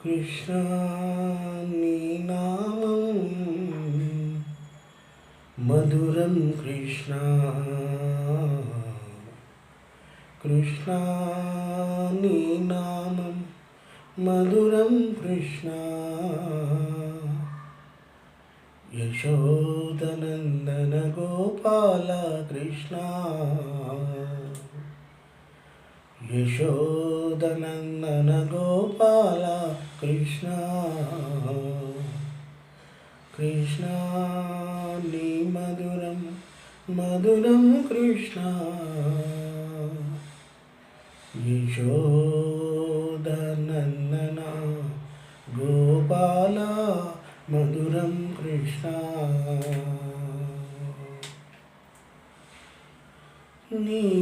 కృష్ణ నీ నామం మధురం కృష్ణ కృష్ణ నీ నామం మధురం కృష్ణ యశోదనందన గోపాల కృష్ణ యశోదనందన గోపాల కృష్ణ. కృష్ణ నీ మధురం మధురం కృష్ణ. యశోదనందన గోపాల మధురం కృష్ణ.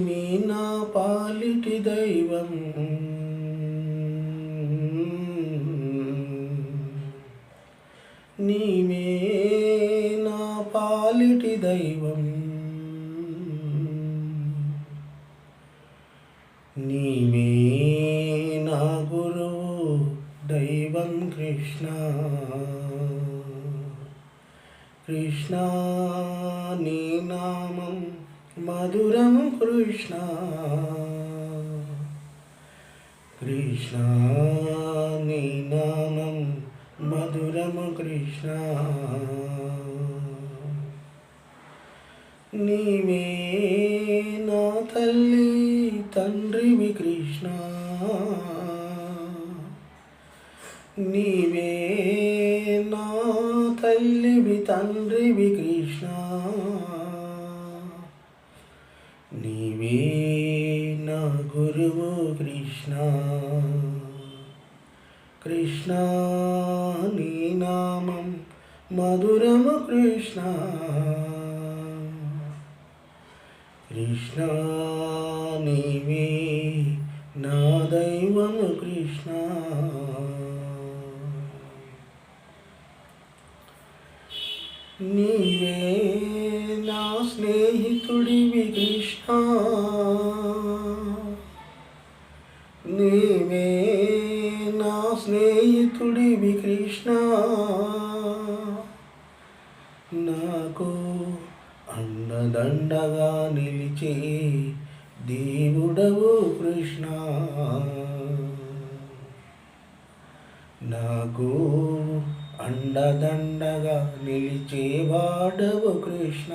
నీవే నా పాలిటి దైవం. నీవే నా పాలిటి దైవం. నీవే నా గురువు దైవం కృష్ణ. కృష్ణ నీ నామం మధురం కృష్ణ. కృష్ణ నీ నామం మధురం కృష్ణ. నీవే నా తల్లి తండ్రివి కృష్ణ. నీవే నా తల్లివి తండ్రివి కృష్ణ. నీవే నా గురువు కృష్ణ కృష్ణ నీ నామం మధురము కృష్ణ కృష్ణ నీవే నా దైవము కృష్ణ నీవే నా స్నేహితుడివి కృష్ణ నీవే నా స్నేహితుడివి కృష్ణ. నాకు అండదండగా నిలిచే దేవుడవు కృష్ణ. నాకు అండదండగా నిలిచేవాడవు కృష్ణ.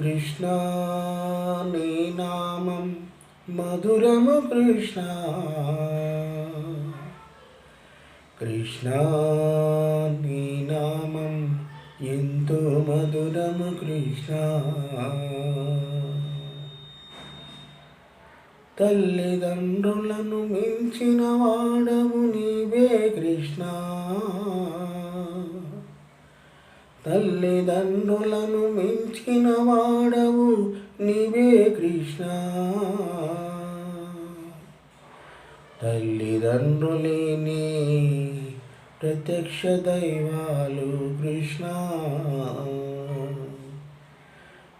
కృష్ణ నీ నామం మధురము కృష్ణ. కృష్ణ నీ నామం ఎంతో మధురము కృష్ణ. తల్లిదండ్రులను మించిన వాడవు నీవే కృష్ణ. తల్లిదండ్రులను మించిన వాడవు నీవే కృష్ణ. తల్లిదండ్రులేని ప్రత్యక్ష దైవాలు కృష్ణ.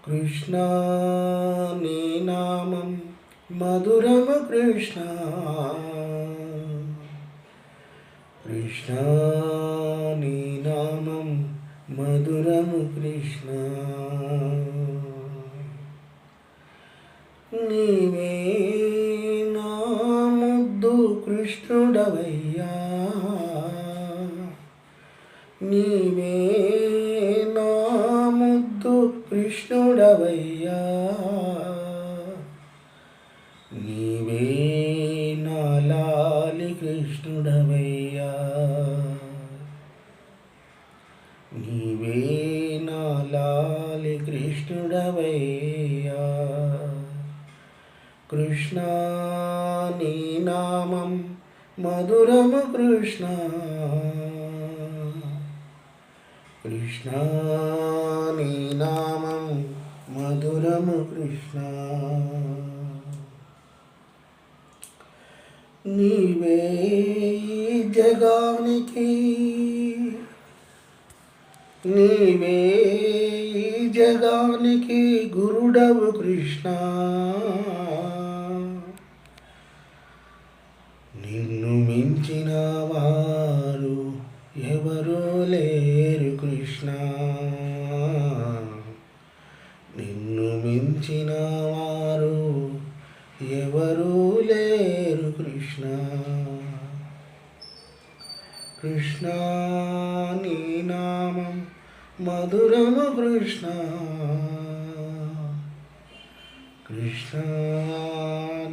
కృష్ణ నీ నామం మధురమ కృష్ణ. కృష్ణ నీ మధురము కృష్ణ. నీవే నా ముద్దు కృష్ణుడవయ్యా. నీవే నా ముద్దు కృష్ణుడవయ్యా. నీవే నా లాలి కృష్ణుడవయ్యా. లాలి కృష్ణుడవయ్యా కృష్ణ నీ నామం మధురము కృష్ణ కృష్ణ నీ నామం మధురము కృష్ణ నీవే ఈ జగానికి నీవే ఈ జగానికి గురుడవు కృష్ణ. నిన్ను మించిన వారు ఎవరూ లేరు కృష్ణ. నిన్ను మించిన వారు ఎవరూ లేరు కృష్ణ. కృష్ణ నీ నామం మధురము కృష్ణ. కృష్ణ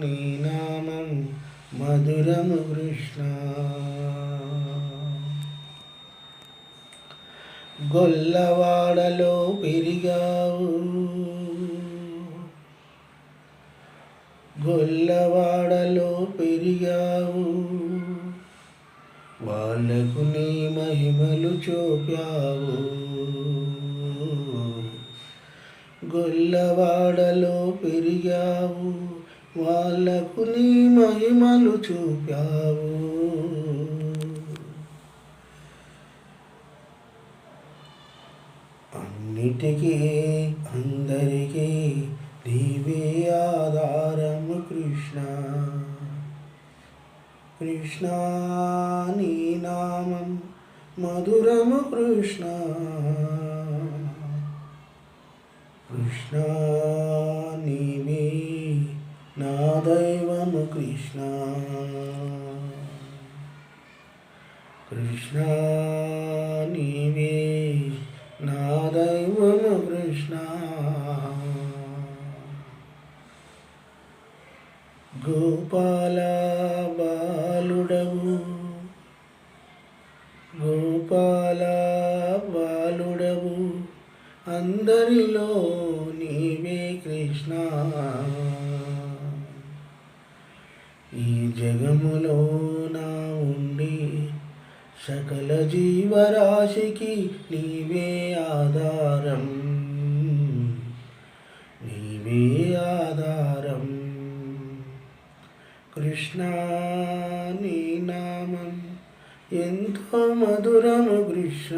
నీ నామం మధురము కృష్ణ. గొల్లవాడలో పెరిగావు వాళ్ళకు నీ మహిమలు చూపావు. గొల్లవాడలో పెరిగావు. వాళ్ళకు నీ మహిమలు చూపావు. అన్నిటికీ అందరికీ నీవే ఆధారము కృష్ణ. కృష్ణ నామం మధురము కృష్ణ కృష్ణ మే నా దైవము కృష్ణ. కృష్ణ నీవే నా దైవము కృష్ణ. గోపాల బాలుడవు గోపాల బాలుడవు అందరిలో నీవే కృష్ణ. ఈ జగములో నా ఉండి సకల జీవరాశికి నీవే ఆధారం. నీవే ఆధారం. కృష్ణ నామం ఎంతో మధురము కృష్ణ